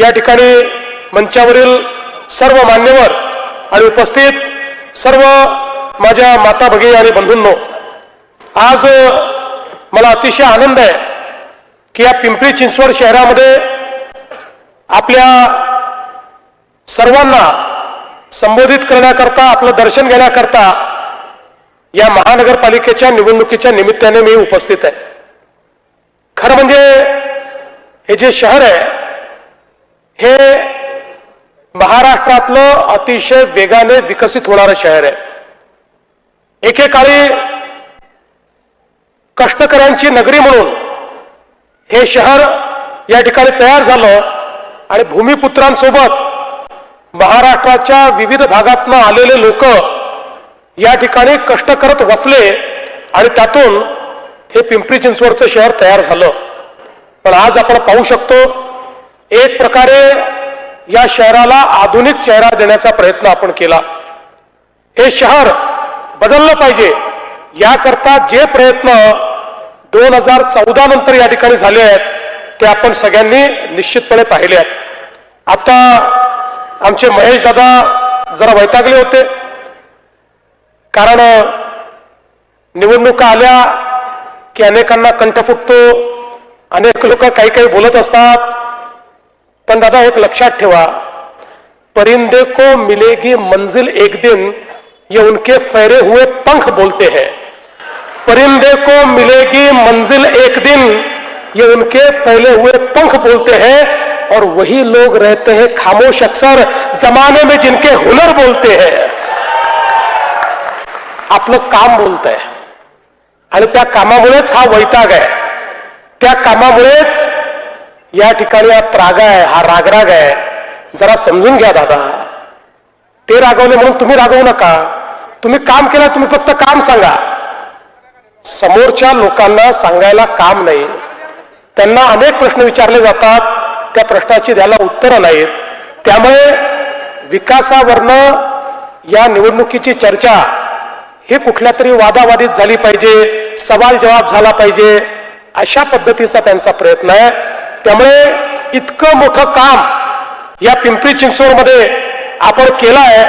या ठिकाणी मंचावरील सर्व मान्यवर आणि उपस्थित सर्व माझ्या माता भगिनी आणि बंधूंनो आज मला अतिशय आनंद आहे की या पिंपरी चिंचवड शहरामध्ये आपल्या सर्वांना संबोधित करण्याकरता आपलं दर्शन घेण्याकरता या महानगरपालिकेच्या निवडणुकीच्या निमित्ताने मी उपस्थित आहे. खरं म्हणजे हे जे शहर आहे हे महाराष्ट्रातलं अतिशय वेगाने विकसित होणारं शहर आहे. एकेकाळी कष्टकऱ्यांची नगरी म्हणून हे शहर या ठिकाणी तयार झालं आणि भूमिपुत्रांसोबत महाराष्ट्राच्या विविध भागातनं आलेले लोक या ठिकाणी कष्ट करत वसले आणि त्यातून हे पिंपरी चिंचवडचं शहर तयार झालं. पण आज आपण पाहू शकतो एक प्रकारे या शहराला आधुनिक चेहरा देण्याचा प्रयत्न आपण केला. हे शहर बदललं पाहिजे. याकरता जे प्रयत्न दोन हजार चौदा नंतर या ठिकाणी झाले आहेत ते आपण सगळ्यांनी निश्चितपणे पाहिले आहेत. आता आमचे महेश दादा जरा वैतागले होते. कारण निवडणुका आल्या की अनेकांना कंठ फुटतो अनेक लोक काही काही बोलत असतात. पण दादा एक लक्षात ठेवा। परिंदे को मिलेगी मंजिल एक दिन, ये उनके फैरे हुए पंख बोलते हैं। परिंदे को मिलेगी मंजिल एक दिन, ये उनके फैले हुए पंख बोलते हैं। और वही लोग रहते हैं खामोश अक्सर, जमाने में जिनके हुनर बोलते हैं। आपलं काम बोलत आहे आणि त्या कामामुळेच हा वैताग आहे। त्या कामामुळेच या ठिकाणी हा त्राग आहे हा रागराग आहे. जरा समजून घ्या दादा. ते रागवले म्हणून तुम्ही रागवू नका. तुम्ही काम केलं तुम्ही फक्त काम सांगा. समोरच्या लोकांना सांगायला काम नाही. त्यांना अनेक प्रश्न विचारले जातात. त्या प्रश्नाची द्यायला उत्तरं नाहीत. त्यामुळे विकासावरनं या निवडणुकीची चर्चा ही कुठल्या तरी वादावादीत झाली पाहिजे सवाल जवाब झाला पाहिजे अशा पद्धतीचा त्यांचा प्रयत्न आहे. त्यामुळे इतकं मोठं काम या पिंपरी चिंचवडमध्ये आपण केलं आहे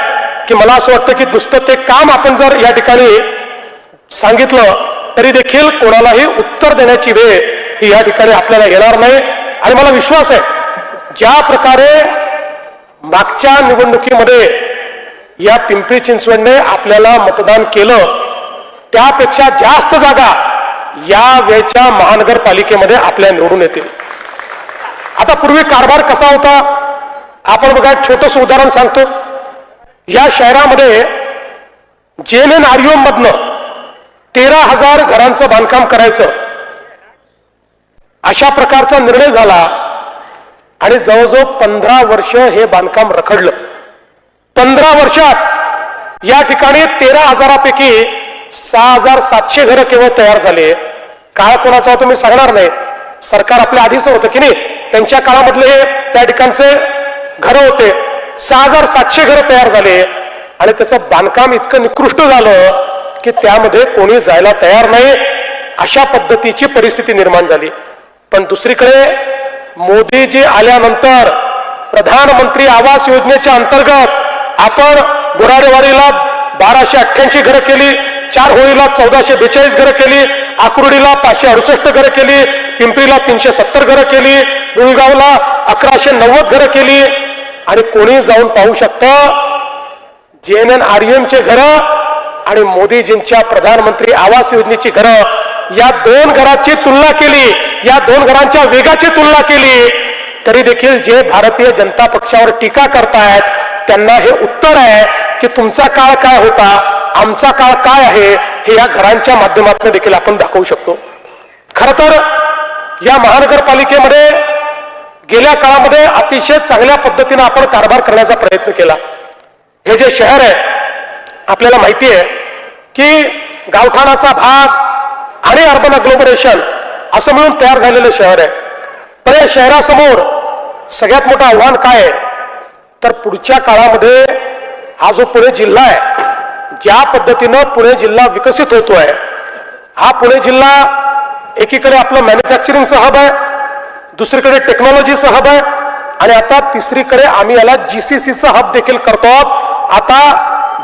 की मला असं वाटतं की नुसतं ते काम आपण जर या ठिकाणी सांगितलं तरी देखील कोणालाही उत्तर देण्याची वेळ ही या ठिकाणी आपल्याला येणार नाही. आणि मला विश्वास आहे ज्या प्रकारे मागच्या निवडणुकीमध्ये या पिंपरी चिंचवडने आपल्याला मतदान केलं त्यापेक्षा जास्त जागा या वेळच्या महानगरपालिकेमध्ये आपल्या निवडून येतील. आता पूर्वी कारभार कसा होता? आपण बघा एक छोटस उदाहरण सांगतो. या शहरामध्ये जेल एन आर्योम मधनं तेरा हजार घरांचं बांधकाम करायचं. अशा प्रकारचा निर्णय झाला आणि जवळजवळ पंधरा वर्ष हे बांधकाम रखडलं. पंधरा वर्षात या ठिकाणी तेरा हजारापैकी सहा हजार सातशे घरं केवळ तयार झाले. काळ कोणाचा तुम्ही सांगणार नाही. सरकार आपल्या आधीच होतं की नाही? त्यांच्या काळामधले हे त्या ठिकाणचे घरं होते. सहा हजार सातशे घरं तयार झाले. आणि त्याचं बांधकाम इतकं निकृष्ट झालं की त्यामध्ये कोणी जायला तयार नाही. अशा पद्धतीची परिस्थिती निर्माण झाली. पण दुसरीकडे मोदीजी आल्यानंतर प्रधानमंत्री आवास योजनेच्या अंतर्गत आपण बुराडेवाडीला बाराशे अठ्ठ्याऐंशी घरं केली चार होळीला चौदाशे बेचाळीस घरं केली आकुर्डीला पाचशे अडुसष्ट घरं केली पिंपरीला तीनशे सत्तर घरं केली डुळगावला अकराशे नव्वद घरं केली. आणि कोणी जाऊन पाहू शकतं? जे एन एन चे घरं आणि मोदीजींच्या प्रधानमंत्री आवास योजनेची घरं. या दोन घराची तुलना केली. या दोन घरांच्या वेगाची तुलना केली. तरी देखील जे भारतीय जनता पक्षावर टीका करतायत त्यांना हे उत्तर आहे की तुमचा काळ काय होता? आमचा काळ काय आहे? हे या घरांच्या माध्यमातून देखील आपण दाखवू शकतो. खर तर या महानगरपालिकेमध्ये गेल्या काळामध्ये अतिशय चांगल्या पद्धतीनं आपण कारभार करण्याचा प्रयत्न केला. हे जे शहर आहे आपल्याला माहिती आहे की गावठाणाचा भाग आणि अर्बन अग्लोबरेशन असं म्हणून तयार झालेलं शहर आहे. पण या शहरासमोर सगळ्यात मोठं आव्हान काय आहे? तर पुढच्या काळामध्ये हा जो पुणे जिल्हा आहे ज्या पद्धतीनं पुणे जिल्हा विकसित होतो आहे हा पुणे जिल्हा एकीकडे आपलं मॅन्युफॅक्चरिंगचा हब आहे दुसरीकडे टेक्नॉलॉजीचा हब आहे आणि आता तिसरीकडे आम्ही याला जीसीसीचा हब देखील करतो आहोत. आता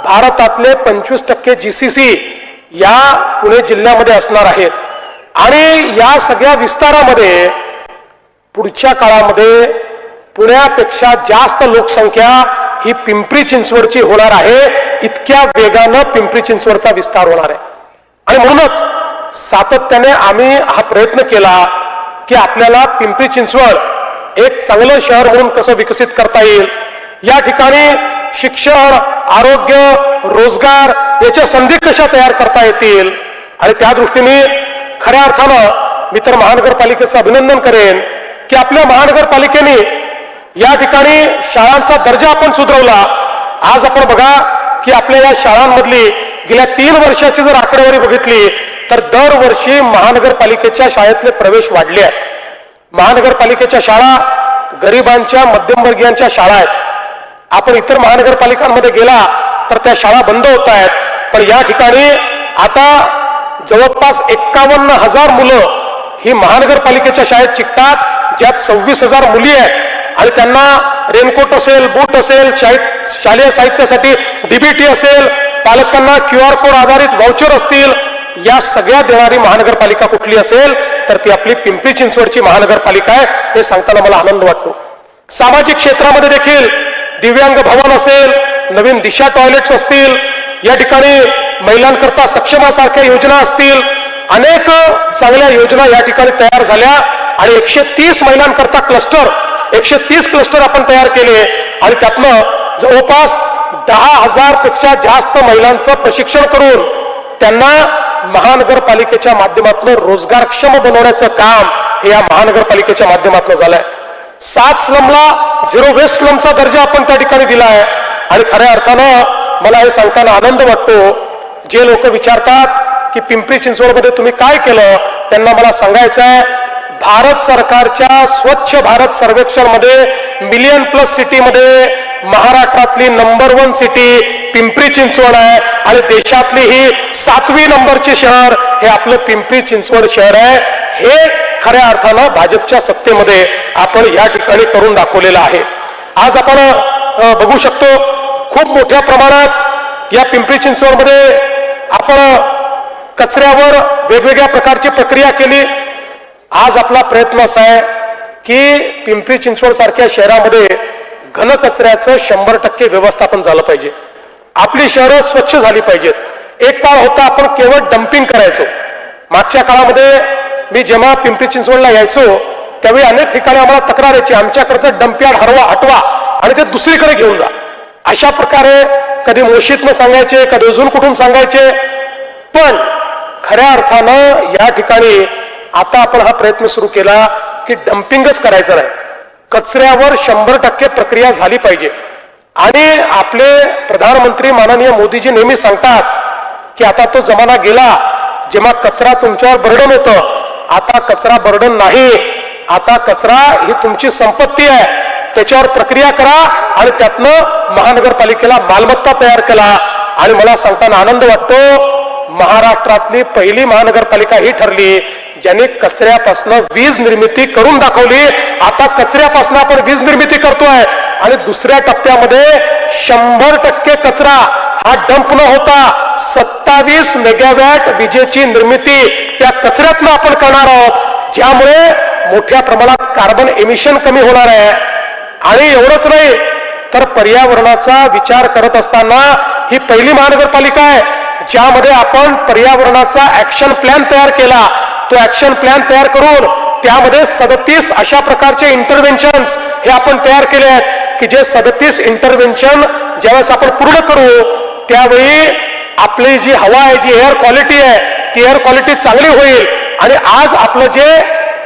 भारतातले पंचवीस टक्के जीसीसी या पुणे जिल्ह्यामध्ये असणार आहेत आणि या सगळ्या विस्तारामध्ये पुढच्या काळामध्ये पुण्यापेक्षा जास्त लोकसंख्या ही पिंपरी चिंचवडची होणार आहे. इतक्या वेगानं पिंपरी चिंचवडचा विस्तार होणार आहे. आणि म्हणूनच सातत्याने आम्ही हा प्रयत्न केला की आपल्याला पिंपरी चिंचवड एक चांगलं शहर म्हणून कसं विकसित करता येईल? या ठिकाणी शिक्षण आरोग्य रोजगार याच्या संधी कशा तयार करता येतील? आणि त्या दृष्टीने खऱ्या अर्थानं मी तर महानगरपालिकेचं अभिनंदन करेन की आपल्या महानगरपालिकेने या ठिकाणी शाळांचा दर्जा आपण सुधारवला. आज आपण बघा की आपल्या या शाळांमधली गेल्या तीन वर्षाची जर आकडेवारी बघितली तर दरवर्षी महानगरपालिकेच्या शाळेतले प्रवेश वाढले आहेत. महानगरपालिकेच्या शाळा गरिबांच्या मध्यमवर्गीयांच्या शाळा आहेत. आपण इतर महानगरपालिकांमध्ये गेला तर त्या शाळा बंद होत आहेत. पण या ठिकाणी आता जवळपास एक्कावन्न हजार मुलं ही महानगरपालिकेच्या शाळेत शिकतात ज्यात सव्वीस हजार मुली आहेत. आणि त्यांना रेनकोट असेल बूट असेल शाळेत शालेय साहित्यासाठी डीबीटी असेल पालकांना क्यू आर कोड आधारित व्हाउचर असतील या सगळ्या देणारी महानगरपालिका कुठली असेल तर ती आपली पिंपरी चिंचवडची महानगरपालिका आहे हे सांगताना मला आनंद वाटतो. सामाजिक क्षेत्रामध्ये देखील दिव्यांग भवन असेल नवीन दिशा टॉयलेट्स असतील या ठिकाणी महिलांकरता सक्षमासारख्या योजना असतील अनेक चांगल्या योजना या ठिकाणी तयार झाल्या आणि एकशे तीस महिलांकरता क्लस्टर एकशे तीस क्लस्टर आपण तयार केले आणि त्यातनं जवळपास दहा हजारपेक्षा जास्त महिलांचं प्रशिक्षण करून त्यांना महानगरपालिकेच्या माध्यमातून रोजगारक्षम बनवण्याचं काम हे या महानगरपालिकेच्या माध्यमातून झालंय. सात स्लमला झिरो वेस्ट स्लमचा दर्जा आपण त्या ठिकाणी दिला आहे आणि खऱ्या अर्थानं मला हे सांगताना आनंद वाटतो जे लोक विचारतात की पिंपरी चिंचवडमध्ये तुम्ही काय केलं? त्यांना मला सांगायचं आहे भारत सरकारच्या स्वच्छ भारत सर्वेक्षणमध्ये मिलियन प्लस सिटीमध्ये महाराष्ट्रातली number one city Pimpri Chinchwad आहे आणि देशातली ही सातवी नंबरचे शहर हे आपलं पिंपरी चिंचवड शहर आहे. हे खऱ्या अर्थानं भाजपच्या सत्तेमध्ये आपण या ठिकाणी करून दाखवलेलं आहे. आज आपण बघू शकतो खूप मोठ्या प्रमाणात या पिंपरी चिंचवडमध्ये आपण कचऱ्यावर वेगवेगळ्या प्रकारची प्रक्रिया केली. आज आपला प्रयत्न असा आहे की पिंपरी चिंचवड सारख्या शहरामध्ये घनकचऱ्याचं शंभर टक्के व्यवस्थापन झालं पाहिजे. आपली शहरं स्वच्छ झाली पाहिजेत. एक काळ होता आपण केवळ डम्पिंग करायचो. मागच्या काळामध्ये मी जेव्हा पिंपरी चिंचवडला यायचो त्यावेळी अनेक ठिकाणी आम्हाला तक्रार यायची आमच्याकडचं डम्पयार्ड हरवा हटवा आणि ते दुसरीकडे घेऊन जा. अशा प्रकारे कधी मोशीतनं सांगायचे कधी अजून कुठून सांगायचे. पण खऱ्या अर्थानं या ठिकाणी आता आपण हा प्रयत्न सुरू केला की डम्पिंगच करायचं नाही. कचऱ्यावर शंभर टक्के प्रक्रिया झाली पाहिजे. आणि आपले प्रधानमंत्री माननीय मोदीजी नेहमी सांगतात की आता तो जमाना गेला जेव्हा कचरा तुमच्यावर बर्डन होतं. आता कचरा बर्डन नाही. आता कचरा ही तुमची संपत्ती आहे. त्याच्यावर प्रक्रिया करा आणि त्यातनं महानगरपालिकेला मालमत्ता तयार केला आणि मला सांगताना आनंद वाटतो महाराष्ट्रातली पहिली महानगरपालिका ही ठरली ज्यांनी कचऱ्यापासून वीज निर्मिती करून दाखवली. आता कचऱ्यापासून आपण वीज निर्मिती करतोय. आणि दुसऱ्या टप्प्यामध्ये शंभर टक्के कचरा हा डंप न होता सत्तावीस मेगावॅट विजेची निर्मिती त्या कचऱ्यातनं आपण करणार आहोत. ज्यामुळे मोठ्या प्रमाणात कार्बन एमिशन कमी होणार आहे. आणि एवढंच नाही तर पर्यावरणाचा विचार करत असताना ही पहिली महानगरपालिका आहे ज्यामध्ये आपण पर्यावरणाचा ऍक्शन प्लॅन तयार केला. तो ऍक्शन प्लॅन तयार करून त्यामध्ये सदतीस अशा प्रकारचे इंटरव्हेन्शन हे आपण तयार केले आहेत. की जे सदतीस इंटरव्हेन्शन ज्यावेळेस आपण पूर्ण करू त्यावेळी आपली जी हवा आहे जी एअर क्वालिटी आहे ती एअर क्वालिटी चांगली होईल. आणि आज आपलं जे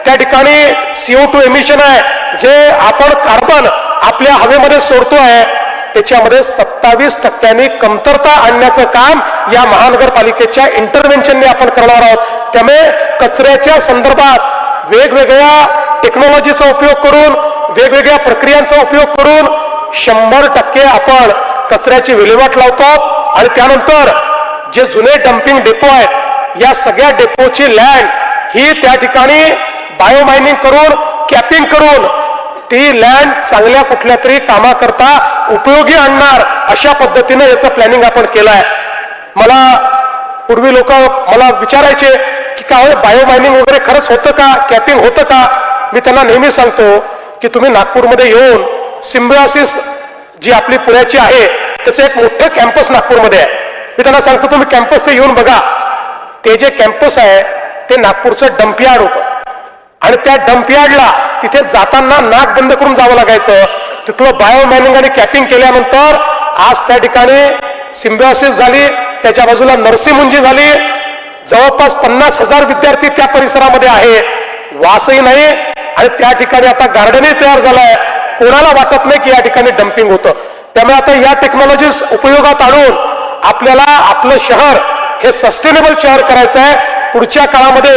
त्या ठिकाणी सीओ टू एमिशन आहे जे आपण कार्बन आपल्या हवेमध्ये सोडतो आहे त्याच्यामध्ये सत्तावीस टक्क्यांनी कमतरता आणण्याचं काम या महानगरपालिकेच्या इंटरव्हेन्शनने आपण करणार आहोत. त्यामुळे कचऱ्याच्या संदर्भात वेगवेगळ्या टेक्नॉलॉजीचा उपयोग करून वेगवेगळ्या प्रक्रियांचा उपयोग करून शंभर टक्के आपण कचऱ्याची विल्हेवाट लावतो आणि त्यानंतर जे जुने डम्पिंग डेपो आहेत या सगळ्या डेपोची लँड ही त्या ठिकाणी बायोमायनिंग करून कॅपिंग करून ती लँड चांगल्या कुठल्या तरी कामाकरता उपयोगी आणणार अशा पद्धतीनं याचं प्लॅनिंग आपण केलं आहे मला पूर्वी लोक मला विचारायचे की काय बायोमायनिंग वगैरे खरंच होतं का? कॅपिंग होतं का? मी त्यांना नेहमी सांगतो की तुम्ही नागपूरमध्ये येऊन सिम्बिओसिस जी आपली पुण्याची आहे त्याचं एक मोठं कॅम्पस नागपूरमध्ये आहे. मी त्यांना सांगतो तुम्ही कॅम्पस ते येऊन बघा. ते जे कॅम्पस आहे ते नागपूरचं डम्पयार्ड होतं. आणि त्या डम्पयार्डला तिथे जाताना नाक बंद करून जावं लागायचं. तिथलं बायो मायनिंग आणि कॅपिंग केल्यानंतर आज त्या ठिकाणी सिम्बिओसिस झाली त्याच्या बाजूला नरसिंहमुंजी झाली. जवळपास पन्नास हजार विद्यार्थी त्या परिसरामध्ये आहे. वासही नाही आणि त्या ठिकाणी आता गार्डनही तयार झालाय. कोणाला वाटत नाही की या ठिकाणी डम्पिंग होतं. त्यामुळे आता या टेक्नॉलॉजीज उपयोगात आणून आपल्याला आपलं शहर हे सस्टेनेबल शहर करायचं आहे. पुढच्या काळामध्ये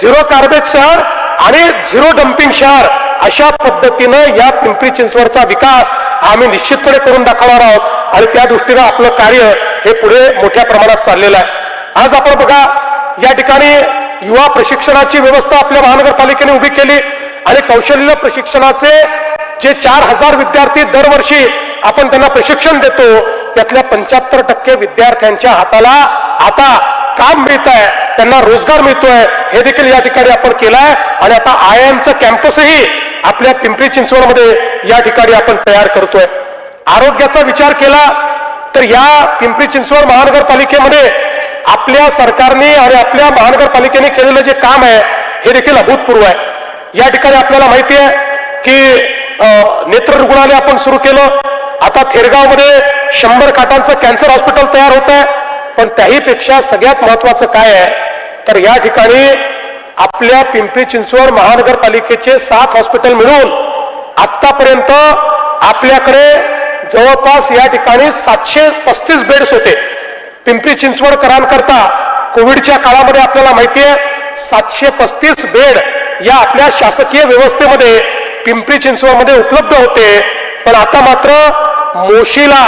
झिरो कार्बेज शहर आणि झिरो डम्पिंग शहर अशा पद्धतीनं या पिंपरी चिंचवडचा विकास आम्ही निश्चितपणे करून दाखवणार आहोत. आणि त्या दृष्टीनं आपलं कार्य हे पुढे मोठ्या प्रमाणात चाललेलं आहे. आज आपण बघा या ठिकाणी युवा प्रशिक्षणाची व्यवस्था आपल्या महानगरपालिकेने उभी केली. आणि कौशल्य प्रशिक्षणाचे जे चार हजार विद्यार्थी दरवर्षी आपण त्यांना प्रशिक्षण देतो त्यातल्या पंच्याहत्तर टक्के विद्यार्थ्यांच्या हाताला आता काम मिळत आहे त्यांना रोजगार मिळतोय हे देखील या ठिकाणी आपण केलाय. आणि आता आय एमचं कॅम्पसही आपल्या पिंपरी चिंचवडमध्ये या ठिकाणी आपण तयार करतोय. आरोग्याचा विचार केला तर या पिंपरी चिंचवड महानगरपालिकेमध्ये आपल्या सरकारने आणि आपल्या महानगरपालिकेने केलेलं जे काम आहे हे देखील अभूतपूर्व आहे. या ठिकाणी आपल्याला माहिती आहे की नेत्र रुग्णालय आपण सुरू केलं. आता थेरगावमध्ये शंभर खाटांचं कॅन्सर हॉस्पिटल तयार होत आहे पण त्याहीपेक्षा सगळ्यात महत्वाचं काय आहे तर या ठिकाणी आपल्या पिंपरी चिंचवड महानगरपालिकेचे सात हॉस्पिटल मिळून आतापर्यंत आपल्याकडे जवळपास या ठिकाणी सातशे पस्तीस बेड्स होते. पिंपरी चिंचवडकरांकरता कोविडच्या काळामध्ये आपल्याला माहिती आहे सातशे पस्तीस बेड या आपल्या शासकीय व्यवस्थेमध्ये पिंपरी चिंचवडमध्ये उपलब्ध होते. पण आता मात्र मोशीला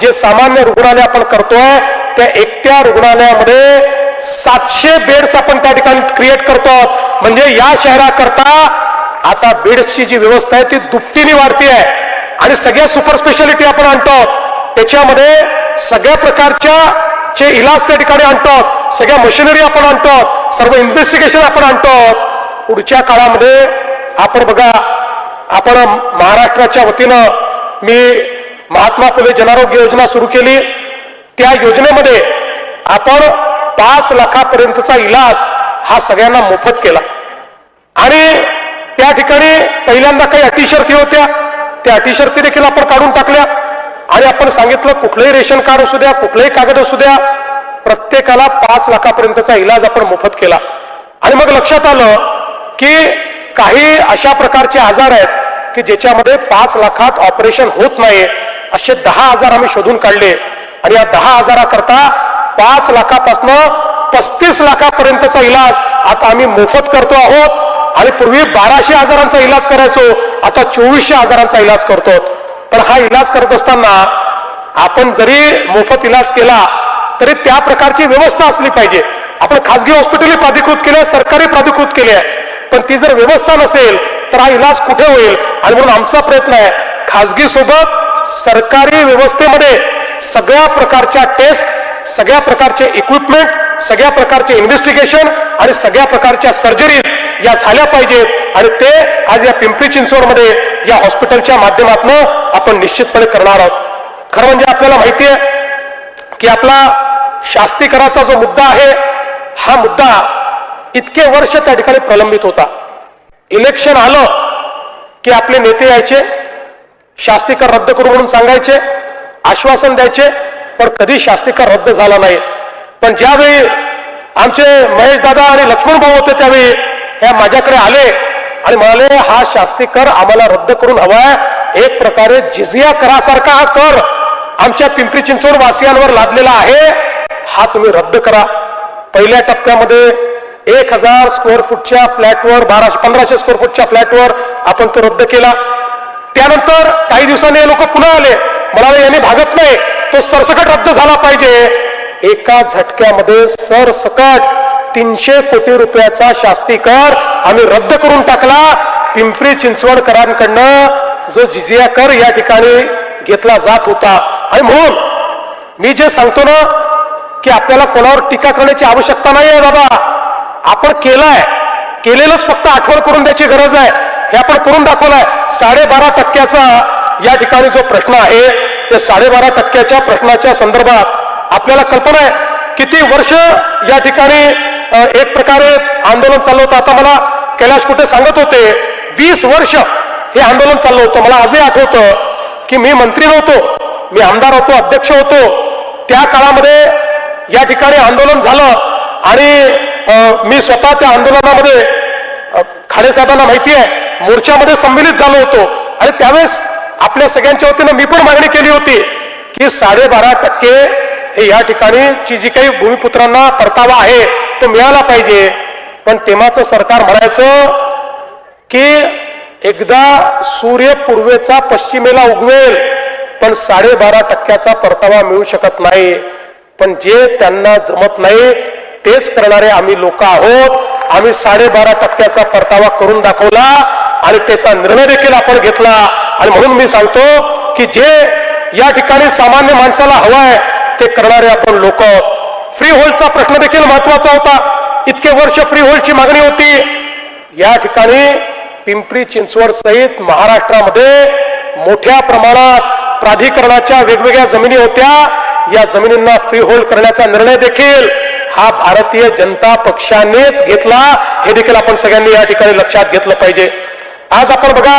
जे सामान्य रुग्णालय आपण करतोय त्या एकट्या रुग्णालयामध्ये सातशे बेड्स आपण त्या ठिकाणी क्रिएट करतो. म्हणजे या शहराकरता आता बेड्सची जी व्यवस्था आहे ती दुपटीने वाढती आहे आणि सगळ्या सुपर स्पेशालिटी आपण आणतो. त्याच्यामध्ये सगळ्या प्रकारच्या जे इलाज त्या ठिकाणी आणतो. सगळ्या मशिनरी आपण आणतो. सर्व इन्व्हेस्टिगेशन आपण आणतो. पुढच्या काळामध्ये आपण बघा आपण महाराष्ट्राच्या वतीनं मी महात्मा फुले जनारोग्य योजना सुरू केली. त्या योजनेमध्ये आपण पाच लाखापर्यंतचा इलाज हा सगळ्यांना मोफत केला. आणि त्या ठिकाणी पहिल्यांदा काही अटीशर्ती होत्या. त्या अटीशर्ती देखील आपण काढून टाकल्या. आणि आपण सांगितलं कुठलंही रेशन कार्ड असू द्या कुठलंही कागद असू द्या प्रत्येकाला पाच लाखापर्यंतचा इलाज आपण मोफत केला. आणि मग लक्षात आलं की काही अशा प्रकारचे आजार आहेत की ज्याच्यामध्ये पाच लाखात ऑपरेशन होत नाही असे दहा हजार आम्ही शोधून काढले. आणि या दहा हजाराकरता पाच लाखापासनं पस्तीस लाखापर्यंतचा इलाज आता आम्ही मोफत करतो आहोत. आणि पूर्वी बाराशे हजारांचा इलाज करायचो आता चोवीसशे हजारांचा इलाज करतो. पण हा इलाज करत असताना आपण जरी मोफत इलाज केला तरी त्या प्रकारची व्यवस्था असली पाहिजे. आपण खासगी हॉस्पिटल प्राधिकृत केले सरकारी प्राधिकृत केले आहे पण ती जर व्यवस्था नसेल तर हा इलाज कुठे होईल? आणि म्हणून आमचा प्रयत्न आहे खासगी सोबत सरकारी व्यवस्थेमध्ये सगळ्या प्रकारच्या टेस्ट सगळ्या प्रकारचे इक्विपमेंट सगळ्या प्रकारचे इन्व्हेस्टिगेशन आणि सगळ्या प्रकारच्या सर्जरीज या झाल्या पाहिजेत. आणि ते आज या पिंपरी चिंचवडमध्ये या हॉस्पिटलच्या माध्यमातून आपण निश्चितपणे करणार आहोत. खरं म्हणजे आपल्याला माहिती आहे की आपला शास्तीकराचा जो मुद्दा आहे हा मुद्दा इतके वर्ष त्या ठिकाणी प्रलंबित होता. इलेक्शन आलं की आपले नेते यायचे शास्तीकर रद्द करू म्हणून सांगायचे आश्वासन द्यायचे पण कधी शास्तीकर रद्द झाला नाही. पण ज्यावेळी आमचे महेश दादा आणि लक्ष्मण भाऊ होते त्यावेळी ह्या माझ्याकडे आले आणि म्हणाले हा शास्तीकर आम्हाला रद्द करून हवाय. एक प्रकारे जिजिया करासारखा हा कर. आमच्या पिंपरी चिंचवड वासियांवर लादलेला आहे. हा तुम्ही रद्द करा. पहिल्या टप्प्यामध्ये एक हजार स्क्वेअर फुटच्या फ्लॅटवर बाराशे पंधराशे स्क्वेअर फुटच्या फ्लॅटवर आपण तो रद्द केला. त्यानंतर काही दिवसांनी हे लोक पुन्हा आले. मला यांनी भागत नाही. तो सरसकट रद्द झाला पाहिजे. एका झटक्यामध्ये सरसकट तीनशे कोटी रुपयाचा शास्ती कर आम्ही रद्द करून टाकला पिंपरी चिंचवडकरांकडनं जो जिजिया कर या ठिकाणी घेतला जात होता. आणि म्हणून मी जे सांगतो ना की आपल्याला कोणावर टीका करण्याची आवश्यकता नाही आहे बाबा. आपण केलाय. केलेलंच फक्त आठवण करून द्यायची गरज आहे. हे आपण करून दाखवलंय. साडेबारा टक्क्याचा या ठिकाणी जो प्रश्न आहे ते साडेबारा टक्क्याच्या प्रश्नाच्या संदर्भात आपल्याला कल्पना आहे. किती वर्ष या ठिकाणी एक प्रकारे आंदोलन चाललं होतं. आता मला कैलाश कुठे सांगत होते वीस वर्ष हे आंदोलन चाललं होतं. मला आजही आठवतं की मी मंत्री नव्हतो मी आमदार होतो अध्यक्ष होतो. त्या काळामध्ये या ठिकाणी आंदोलन झालं आणि मी स्वतः त्या आंदोलनामध्ये खाडेसाहेबांना खाडे साहेबांना माहिती आहे मोर्चामध्ये संमिलित झालो होतो. आणि त्यावेळेस आपल्या सगळ्यांच्या वतीनं मी पण मागणी केली होती की साडेबारा टक्के हे या ठिकाणी ची जी काही भूमिपुत्रांना परतावा आहे तो मिळाला पाहिजे. पण तेव्हाचं सरकार म्हणायचं की एकदा सूर्य पूर्वेचा पश्चिमेला उगवेल पण साडेबारा टक्क्याचा परतावा मिळू शकत नाही. पण जे त्यांना जमत नाही तेच करणारे आम्ही लोक आहोत. आम्ही साडेबारा टक्क्याचा परतावा करून दाखवला आणि त्याचा निर्णय देखील आपण घेतला. आणि म्हणून मी सांगतो की जे या ठिकाणी सामान्य माणसाला हवाय ते करणारे आपण लोक. फ्री होल्डचा प्रश्न देखील महत्त्वाचा होता. इतके वर्ष फ्री होल्डची मागणी होती. या ठिकाणी पिंपरी चिंचवड सहित महाराष्ट्रामध्ये मोठ्या प्रमाणात प्राधिकरणाच्या वेगवेगळ्या जमिनी होत्या. या जमिनींना फ्री होल्ड करण्याचा निर्णय देखील हा भारतीय जनता पक्षानेच घेतला हे देखील आपण सगळ्यांनी या ठिकाणी लक्षात घेतलं पाहिजे. आज आपण बघा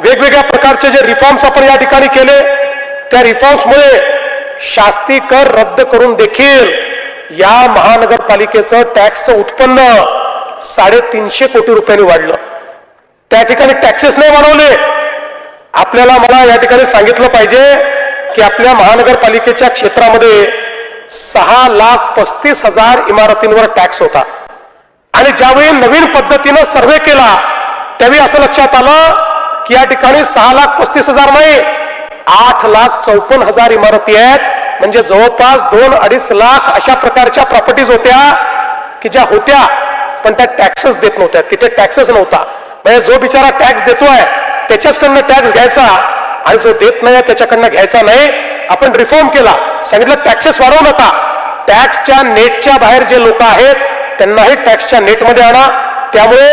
वेगवेगळ्या प्रकारचे जे रिफॉर्म्स आपण या ठिकाणी केले त्या रिफॉर्म्समुळे शास्ती कर रद्द करून देखील या महानगरपालिकेचं टॅक्सचं उत्पन्न साडेतीनशे कोटी रुपयांनी वाढलं. त्या ठिकाणी टॅक्सेस नाही वाढवले. आपल्याला मला या ठिकाणी सांगितलं पाहिजे की आपल्या महानगरपालिकेच्या क्षेत्रामध्ये सहा लाख पस्तीस हजार इमारतींवर टॅक्स होता. आणि ज्यावेळी नवीन पद्धतीनं सर्वे केला त्यावेळी असं लक्षात आलं की या ठिकाणी सहा लाख पस्तीस हजार नाही आठ लाख चौपन्न हजार इमारती आहेत. म्हणजे जवळपास दोन अडीच लाख अशा प्रकारच्या प्रॉपर्टीज होत्या की ज्या होत्या पण त्या टॅक्सेस देत नव्हत्या. तिथे टॅक्सेस नव्हता. म्हणजे जो बिचारा टॅक्स देतोय त्याच्याचकडनं टॅक्स घ्यायचा आणि जो देत नाही त्याच्याकडनं घ्यायचा नाही. आपण रिफॉर्म केला. सांगितलं टॅक्सेस वाढवू नका टॅक्सच्या नेटच्या बाहेर जे लोक आहेत त्यांनाही टॅक्सच्या नेटमध्ये आणा. त्यामुळे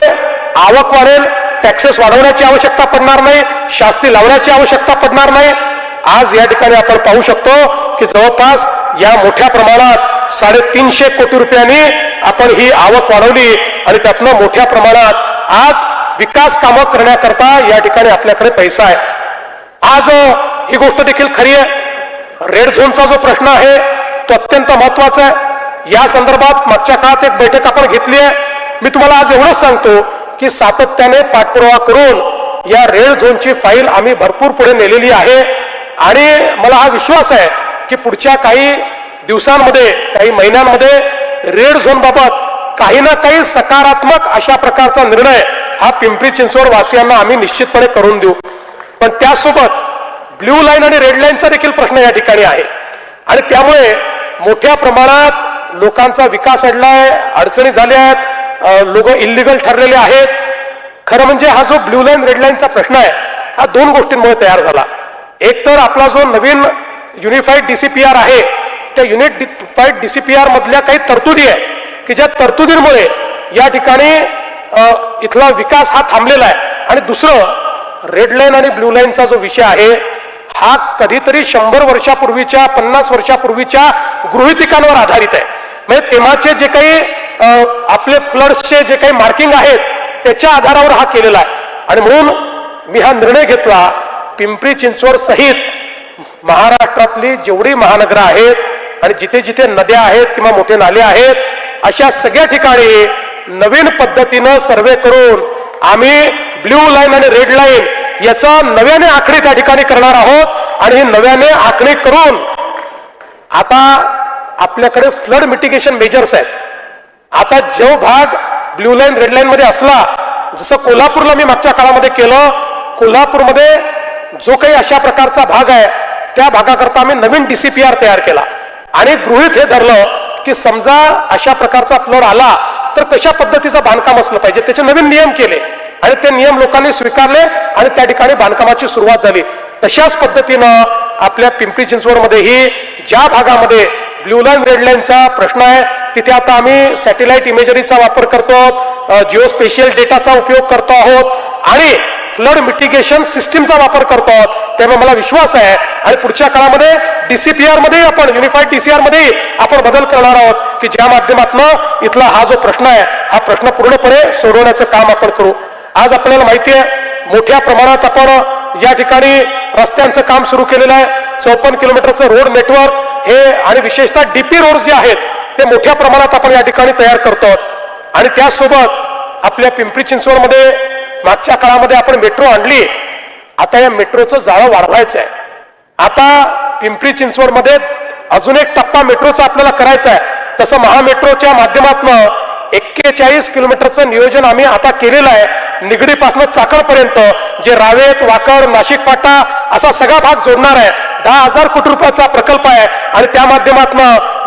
आवक वाढेल टॅक्सेस वाढवण्याची आवश्यकता पडणार नाही शास्ती लावण्याची आवश्यकता पडणार नाही. आज या ठिकाणी आपण पाहू शकतो की जवळपास या मोठ्या प्रमाणात साडेतीनशे कोटी रुपयांनी आपण ही आवक वाढवली आणि त्यातनं मोठ्या प्रमाणात आज विकास कामं करण्याकरता या ठिकाणी आपल्याकडे पैसा आहे. आज ही गोष्ट देखील खरी आहे. रेड झोनचा जो प्रश्न आहे तो अत्यंत महत्त्वाचा आहे. या संदर्भात मागच्या काळात एक बैठक आपण घेतली आहे. मी तुम्हाला आज एवढंच सांगतो की सातत्याने पाठपुरावा करून या रेड झोनची फाईल आम्ही भरपूर पुढे नेलेली आहे. आणि मला हा विश्वास आहे की पुढच्या काही दिवसांमध्ये काही महिन्यांमध्ये रेड झोनबाबत काही ना काही सकारात्मक अशा प्रकारचा निर्णय हा पिंपरी चिंचवड वासियांना आम्ही निश्चितपणे करून देऊ. पण त्यासोबत ब्ल्यू लाईन आणि रेड लाईनचा देखील प्रश्न या ठिकाणी आहे. आणि त्यामुळे मोठ्या प्रमाणात लोकांचा विकास अडलाय अडचणी झाल्या आहेत लोक इलिगल ठरलेले आहेत. खरं म्हणजे हा जो ब्ल्यू लाईन रेड लाईनचा प्रश्न आहे हा दोन गोष्टींमुळे तयार झाला. एक तर आपला जो नवीन युनिफाईड डीसीपीआर आहे त्या युनिफाईड डीसीपीआर मधल्या काही तरतुदी आहे की ज्या तरतुदींमुळे या ठिकाणी इथला विकास हा थांबलेला आहे. आणि दुसरं रेड लाईन आणि ब्ल्यू लाईनचा जो विषय आहे हा कधीतरी शंभर वर्षापूर्वीच्या पन्नास वर्षापूर्वीच्या गृहितिकांवर आधारित आहे. म्हणजे तेव्हाचे जे काही आपले फ्लड्सचे जे काही मार्किंग आहेत त्याच्या आधारावर हा केलेला आहे. आणि म्हणून मी हा निर्णय घेतला पिंपरी चिंचवड सहित महाराष्ट्रातली जेवढी महानगरं आहेत आणि जिथे जिथे नद्या आहेत किंवा मोठे नाले आहेत अशा सगळ्या ठिकाणी नवीन पद्धतीनं सर्वे करून आम्ही ब्ल्यू लाईन आणि रेड लाईन याचा नव्याने आखणी त्या ठिकाणी करणार आहोत. आणि हे नव्याने आखणी करून आता आपल्याकडे फ्लड मिटिगेशन मेजर्स आहेत. आता जो भाग ब्ल्यू लाईन रेड लाईन मध्ये असला जसं कोल्हापूरला मी मागच्या काळामध्ये केलं कोल्हापूरमध्ये जो काही अशा प्रकारचा भाग आहे त्या भागाकरता आम्ही नवीन डीसीपीआर तयार केला. आणि गृहित हे धरलं की समजा अशा प्रकारचा फ्लड आला तर कशा पद्धतीचं बांधकाम असलं पाहिजे त्याचे नवीन नियम केले. आणि ते नियम लोकांनी स्वीकारले आणि त्या ठिकाणी बांधकामाची सुरुवात झाली. तशाच पद्धतीनं आपल्या पिंपरी चिंचवडमध्येही ज्या भागामध्ये ब्ल्यू लाईन रेड लाईनचा प्रश्न आहे तिथे आता आम्ही सॅटेलाइट इमेजरीचा वापर करतो जिओ स्पेशियल डेटाचा उपयोग करतो आहोत आणि फ्लड मिटिगेशन सिस्टीमचा वापर करतो आहोत. त्यामुळे मला विश्वास आहे आणि पुढच्या काळामध्ये डीसीपीआरमध्ये आपण युनिफाईड डीसीआरमध्ये आपण बदल करणार आहोत की ज्या माध्यमातून इथला हा जो प्रश्न आहे हा प्रश्न पूर्णपणे सोडवण्याचं काम आपण करू. आज आपल्याला माहिती आहे मोठ्या प्रमाणात आपण या ठिकाणी रस्त्यांचं काम सुरू केलेलं आहे. चौपन्न किलोमीटरचं रोड नेटवर्क हे आणि विशेषतः डीपी रोड जे आहेत ते मोठ्या प्रमाणात आपण या ठिकाणी तयार करतो आणि त्यासोबत आपल्या पिंपरी चिंचवडमध्ये मागच्या काळामध्ये आपण मेट्रो आणली. आता या मेट्रोचं जाळं वाढवायचं आहे आता पिंपरी चिंचवडमध्ये अजून एक टप्पा मेट्रोचा आपल्याला करायचा आहे तसं महामेट्रोच्या माध्यमातून एक्केचाळीस किलोमीटरचं नियोजन आम्ही आता केलेलं आहे. निगडीपासून चाकणपर्यंत जे रावेत वाकड नाशिक फाटा असा सगळा भाग जोडणार आहे. दहा हजार कोटी रुपयाचा प्रकल्प आहे आणि त्या माध्यमातून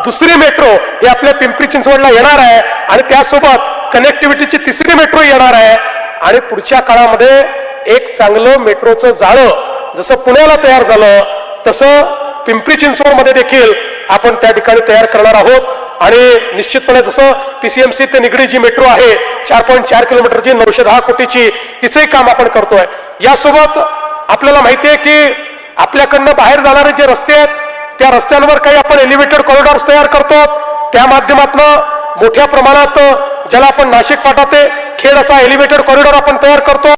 दुसरी मेट्रो ही आपल्या पिंपरी चिंचवडला येणार आहे आणि त्यासोबत कनेक्टिव्हिटीची तिसरी मेट्रो येणार आहे. आणि पुढच्या काळामध्ये एक चांगलं मेट्रोचं जाळं जसं पुण्याला तयार झालं तसं पिंपरी चिंचवडमध्ये देखील आपण त्या ठिकाणी तयार करणार आहोत. आणि निश्चितपणे जसं पीसीएमसी ते निगडी जी मेट्रो आहे चार पॉईंट चार किलोमीटरची नऊशे दहा कोटीची तिचंही काम आपण करतोय. यासोबत आपल्याला माहिती आहे की आपल्याकडनं बाहेर जाणारे जे रस्ते आहेत त्या रस्त्यांवर काही आपण एलिव्हेटेड कॉरिडॉर्स तयार करतो. त्या माध्यमातून मोठ्या प्रमाणात ज्याला आपण नाशिक फाटा ते खेड असा एलिव्हेटेड कॉरिडॉर आपण तयार करतो.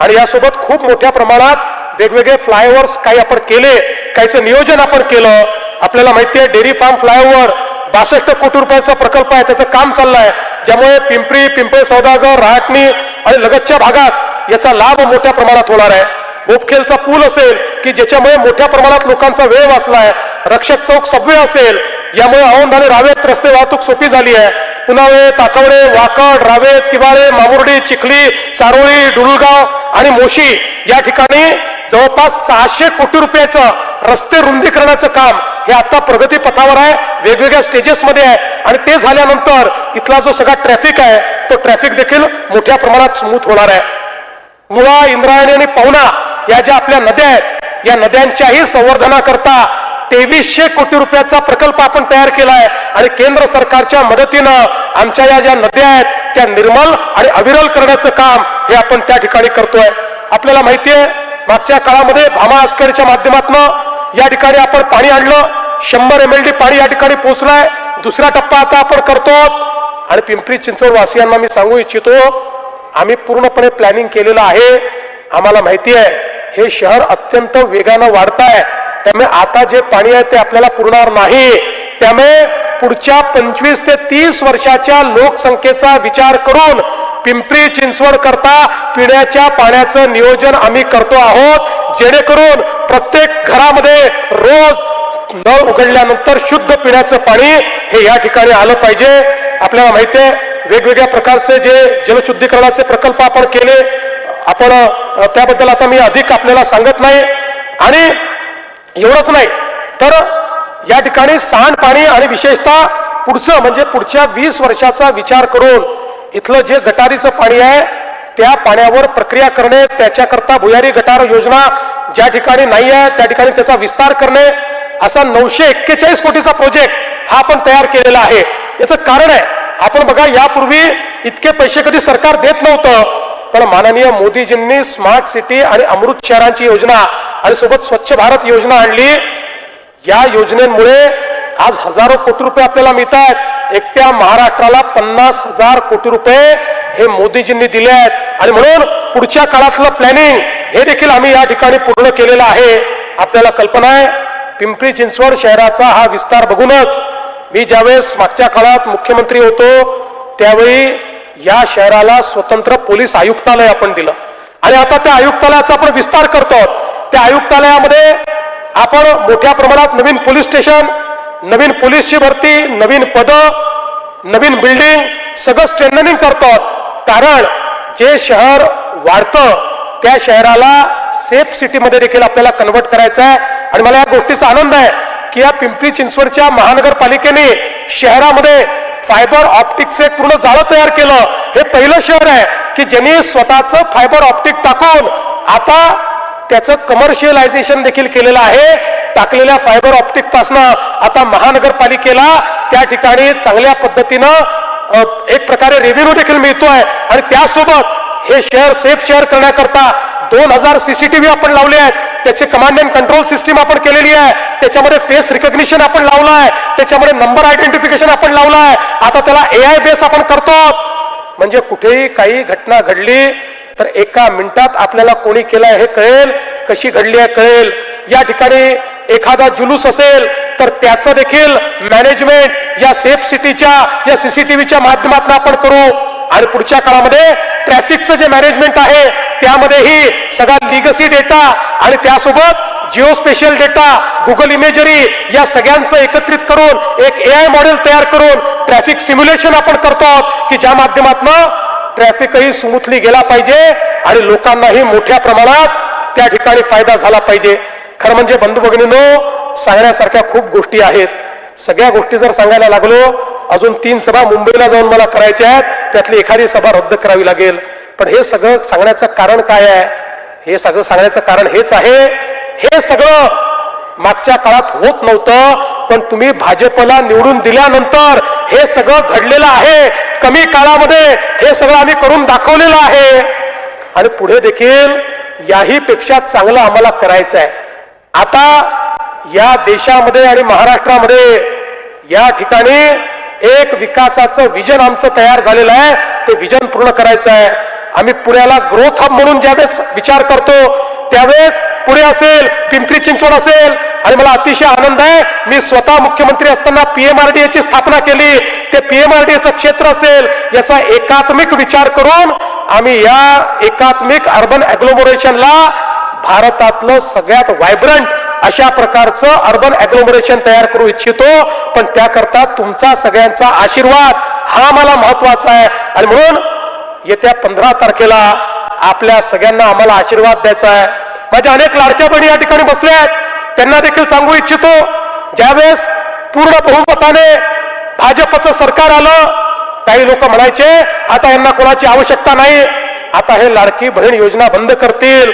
आणि यासोबत खूप मोठ्या प्रमाणात वेगवेगळे फ्लायओव्हर्स काही आपण केले काहीचं नियोजन आपण केलं. आपल्याला माहिती आहे डेअरी फार्म फ्लायओव्हर बासष्ट कोटी रुपयाचा प्रकल्प आहे त्याचं काम चाललं आहे ज्यामुळे पिंपरी पिंपळे सौदागर राहटणी आणि लगतच्या भागात याचा लाभ मोठ्या प्रमाणात होणार आहे. बोपखेलचा पूल असेल की ज्याच्यामुळे मोठ्या प्रमाणात लोकांचा वेळ वाचला आहे रक्षक चौक सबवे असेल यामुळे औंध आणि रावेत रस्ते वाहतूक सोपी झाली आहे. पुनावळे ताकवडे वाकड रावेत किबाळे मामुर्डी चिखली चारोळी डुलगाव आणि मोशी या ठिकाणी जवळपास सहाशे कोटी रुपयाचं रस्ते रुंदीकरणाचं काम हे आता प्रगतीपथावर आहे वेगवेगळ्या स्टेजेसमध्ये आहे. आणि ते झाल्यानंतर इथला जो सगळा ट्रॅफिक आहे तो ट्रॅफिक देखील मोठ्या प्रमाणात स्मूथ होणार आहे. मुळा इंद्रायणी आणि पवना या ज्या आपल्या नद्या आहेत या नद्यांच्याही संवर्धनाकरता तेवीसशे कोटी रुपयाचा प्रकल्प आपण तयार केला आहे. आणि केंद्र सरकारच्या मदतीनं आमच्या या ज्या नद्या आहेत त्या निर्मल आणि अविरल करण्याचं काम हे आपण त्या ठिकाणी करतोय. आपल्याला माहिती आहे मागच्या काळामध्ये भामा आस्करच्या माध्यमातून या ठिकाणी आपण पाणी आणलं. शंभर एम एल डी पाणी या ठिकाणी पोहोचलाय. दुसरा टप्पा आता आपण करतो. आणि पिंपरी चिंचवड वासियांना मी सांगू इच्छितो आम्ही पूर्णपणे प्लॅनिंग केलेलं आहे. आम्हाला माहिती आहे हे शहर अत्यंत वेगानं वाढत आहे त्यामुळे आता जे पाणी आहे ते आपल्याला पुरणार नाही. त्यामुळे पुढच्या पंचवीस ते तीस वर्षाच्या लोकसंख्येचा विचार करून पिंपरी चिंचवड करता पिण्याच्या पाण्याचं नियोजन आम्ही करतो आहोत. जेणेकरून प्रत्येक घरामध्ये रोज नळ उघडल्यानंतर शुद्ध पिण्याचं पाणी हे या ठिकाणी आलं पाहिजे. आपल्याला माहिती आहे वेगवेगळ्या प्रकारचे जे जलशुद्धीकरणाचे प्रकल्प आपण केले आपण त्याबद्दल आता मी अधिक आपल्याला सांगत नाही. आणि एवढंच नाही तर या ठिकाणी सांडपाणी आणि विशेषतः पुढचं म्हणजे पुढच्या वीस वर्षाचा विचार करून इथलं जे गटारीचं पाणी आहे त्या पाण्यावर प्रक्रिया करणे त्याच्याकरता भुयारी गटार योजना ज्या ठिकाणी नाही आहे त्या ठिकाणी त्याचा विस्तार करणे असा नऊशे एक्केचाळीस कोटीचा प्रोजेक्ट हा आपण तयार केलेला आहे. याचं कारण आहे आपण बघा यापूर्वी इतके पैसे कधी सरकार देत नव्हतं पण माननीय मोदीजींनी स्मार्ट सिटी आणि अमृत शहरांची योजना आणि सोबत स्वच्छ भारत योजना आणली. या योजनेमुळे आज हजारो कोटी रुपये आपल्याला मिळत आहेत एकट्या महाराष्ट्राला पन्नास हजार कोटी रुपये हे मोदीजींनी दिले आहेत. आणि म्हणून पुढच्या काळातलं प्लॅनिंग हे देखील आम्ही या ठिकाणी पूर्ण केलेलं आहे. आपल्याला कल्पना आहे पिंपरी चिंचवड शहराचा हा विस्तार बघूनच मी ज्यावेळेस मागच्या काळात मुख्यमंत्री होतो त्यावेळी या शहराला स्वतंत्र पोलीस आयुक्तालय आपण दिलं. आणि आता त्या आयुक्तालयाचा आपण विस्तार करतो त्या आयुक्तालयामध्ये आपण मोठ्या प्रमाणात नवीन पोलीस स्टेशन नवीन पोलीसची भरती नवीन पद नवीन बिल्डिंग सगळं स्ट्रेंथनिंग करतो. कारण जे शहर वाढतं त्या शहराला सेफ सिटीमध्ये देखील आपल्याला कन्वर्ट करायचं आहे. आणि मला या गोष्टीचा आनंद आहे की या पिंपरी चिंचवडच्या महानगरपालिकेने शहरामध्ये फायबर ऑप्टिकचं एक पूर्ण जाळं तयार केलं. हे पहिलं शहर आहे की ज्यांनी स्वतःचं फायबर ऑप्टिक टाकून आता त्याचं कमर्शियलायझेशन देखील केलेलं आहे. टाकलेल्या फायबर ऑप्टिक पासनं आता महानगरपालिकेला त्या ठिकाणी चांगल्या पद्धतीनं एक प्रकारे रेव्हेन्यू देखील मिळतोय. आणि त्यासोबत हे शहर सेफ शहर करण्याकरता दोन हजार सीसीटीव्ही आपण लावले आहेत. त्याचे कमांड अँड कंट्रोल सिस्टीम आपण केलेली आहे. त्याच्यामध्ये फेस रिकग्निशन आपण लावलं आहे त्याच्यामध्ये नंबर आयडेंटिफिकेशन आपण लावलं आहे आता त्याला एआय बेस आपण करतो. म्हणजे कुठेही काही घटना घडली तर एका मिनिटात आपल्याला कोणी केलंय हे कळेल कशी घडली आहे कळेल. या ठिकाणी एखादा जुलूस असेल तर त्याचं देखील मॅनेजमेंट या सेफ सिटीच्या या सीसीटीव्हीच्या माध्यमातून आपण करू. आणि पुढच्या काळामध्ये ट्रॅफिकचं जे मॅनेजमेंट आहे त्यामध्येही सगळा लिगसी डेटा आणि त्यासोबत geospatial data Google imagery या सगळ्यांचं एकत्रित करून एक ए आय मॉडेल तयार करून ट्रॅफिक सिम्युलेशन आपण करतो की ज्या माध्यमातून ट्रॅफिकही स्मूथली गेला पाहिजे आणि लोकांनाही मोठ्या प्रमाणात त्या ठिकाणी फायदा झाला पाहिजे. खरं म्हणजे बंधू भगिनीनो सांगण्यासारख्या खूप गोष्टी आहेत. सगळ्या गोष्टी जर सांगायला लागलो अजून तीन सभा मुंबईला जाऊन मला करायच्या आहेत त्यातली एखादी सभा रद्द करावी लागेल. पण हे सगळं सांगण्याचं कारण काय आहे? हे सगळं सांगण्याचं कारण हेच आहे. हे सगळं मागच्या काळात होत नव्हतं पण तुम्ही भाजपला निवडून दिल्यानंतर हे सगळं घडलेलं आहे. कमी काळामध्ये हे सगळं आम्ही करून दाखवलेलं आहे. आणि पुढे देखील याही पेक्षा चांगलं आम्हाला करायचं आहे. आता या देशामध्ये आणि महाराष्ट्रामध्ये या ठिकाणी एक विकासाचं विजन आमचं तयार झालेलं आहे. ते विजन पूर्ण करायचं आहे. आम्ही पुण्याला ग्रोथ हब म्हणून ज्यावेळेस विचार करतो त्यावेळेस पुणे असेल पिंपरी चिंचवड असेल. आणि मला अतिशय आनंद आहे मी स्वतः मुख्यमंत्री असताना पीएमआरडीए ची स्थापना केली. ते पीएमआरडीएचं क्षेत्र असेल याचा एकात्मिक विचार करून आम्ही या एकात्मिक अर्बन अग्लोमोरेशनला भारतातलं सगळ्यात व्हायब्रंट अशा प्रकारचं अर्बन अॅग्लोमरेशन तयार करू इच्छितो. पण त्याकरता तुमचा सगळ्यांचा आशीर्वाद हा मला महत्त्वाचा आहे. आणि म्हणून येत्या पंधरा तारखेला आपल्या सगळ्यांना आम्हाला आशीर्वाद द्यायचा आहे. माझ्या अनेक लाडक्या बहिणी या ठिकाणी बसल्या आहेत. त्यांना देखील सांगू इच्छितो ज्यावेळेस पूर्ण बहुमताने भाजपचं सरकार आलं काही लोक म्हणायचे आता यांना कोणाची आवश्यकता नाही. आता हे लाडकी बहीण योजना बंद करतील.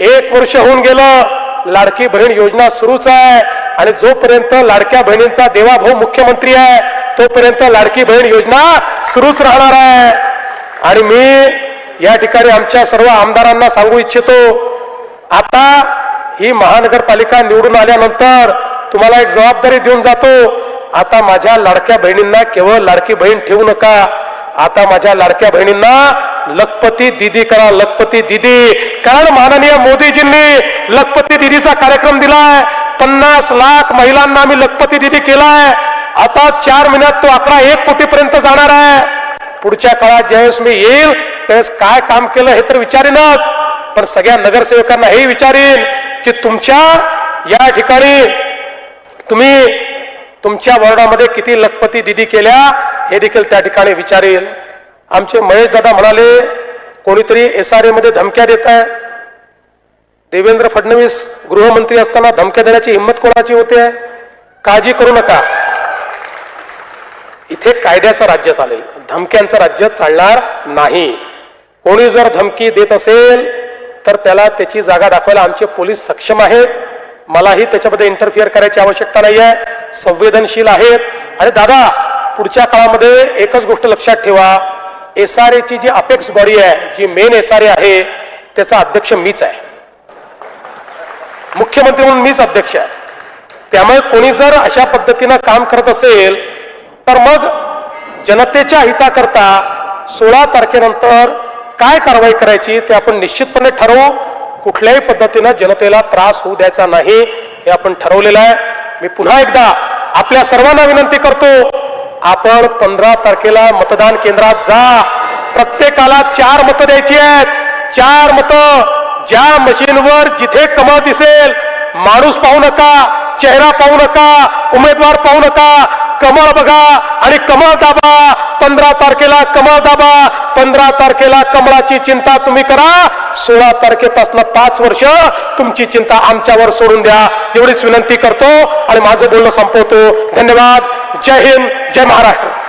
एक वर्ष होऊन गेलं लाडकी बहीण योजना सुरूच आहे. आणि जोपर्यंत लाडक्या बहिणींचा देवाभाऊ मुख्यमंत्री आहे तोपर्यंत लाडकी बहीण योजना सुरूच राहणार आहे. आणि मी या ठिकाणी आमच्या सर्व आमदारांना सांगू इच्छितो आता ही महानगरपालिका निवडून आल्यानंतर तुम्हाला एक जबाबदारी देऊन जातो आता माझ्या लाडक्या बहिणींना केवळ लाडकी बहीण ठेवू नका आता माझ्या लाडक्या बहिणींना लखपती दिदी करा लखपती दिदी. कारण माननीय मोदीजींनी लखपती दिदीचा कार्यक्रम दिलाय पन्नास लाख महिलांना आम्ही लखपती दिदी केलाय आता चार महिन्यात तो आकडा एक कोटी पर्यंत जाणार आहे. पुढच्या काळात ज्यावेळेस मी येईल त्यावेळेस काय काम केलं हे तर विचारेनच. पण सगळ्या नगरसेवकांना हे विचारेन की तुमच्या या ठिकाणी तुम्ही तुमच्या वॉर्डामध्ये किती लखपती दिदी केल्या हे देखील त्या ठिकाणी विचारेल आमचे महेश दादा म्हणाले कोणीतरी एस आर एमध्ये धमक्या देत आहे. देवेंद्र फडणवीस गृहमंत्री असताना धमक्या देण्याची हिंमत कोणाची होते? काळजी करू नका. इथे कायद्याचं राज्य चालेल. धमक्यांचं राज्य चालणार नाही. कोणी जर धमकी देत असेल तर त्याला त्याची जागा दाखवायला आमचे पोलीस सक्षम आहेत. मलाही त्याच्यामध्ये इंटरफिअर करायची आवश्यकता नाही आहे संवेदनशील आहेत. आणि दादा पुढच्या काळामध्ये एकच गोष्ट लक्षात ठेवा. एस आर एची जी अपेक्स बॉडी आहे जी मेन एस आर ए आहे त्याचा अध्यक्ष मीच आहे. मुख्यमंत्री म्हणून मीच अध्यक्ष आहे. त्यामुळे कोणी जर अशा पद्धतीनं काम करत असेल तर मग जनतेच्या हिताकरता सोळा तारखेनंतर काय कारवाई करायची ते आपण निश्चितपणे ठरवू. कुठल्याही पद्धतीनं जनतेला त्रास होऊ द्यायचा नाही हे आपण ठरवलेलं आहे. मी पुन्हा एकदा आपल्या सर्वांना विनंती करतो आपण पंधरा तारखेला मतदान केंद्रात जा. प्रत्येकाला चार मतं द्यायची आहेत. चार मतं ज्या मशीनवर जिथे कमळ दिसेल माणूस पाहू नका चेहरा पाहू नका उमेदवार पाहू नका. कमळ बघा आणि कमळ दाबा. पंधरा तारखेला कमळ दाबा. पंधरा तारखेला कमळाची चिंता तुम्ही करा. सोळा तारखेपासून पाच वर्ष तुमची चिंता आमच्यावर सोडून द्या. एवढीच विनंती करतो आणि माझं बोलणं संपवतो. धन्यवाद. जय हिंद. जय महाराष्ट्र.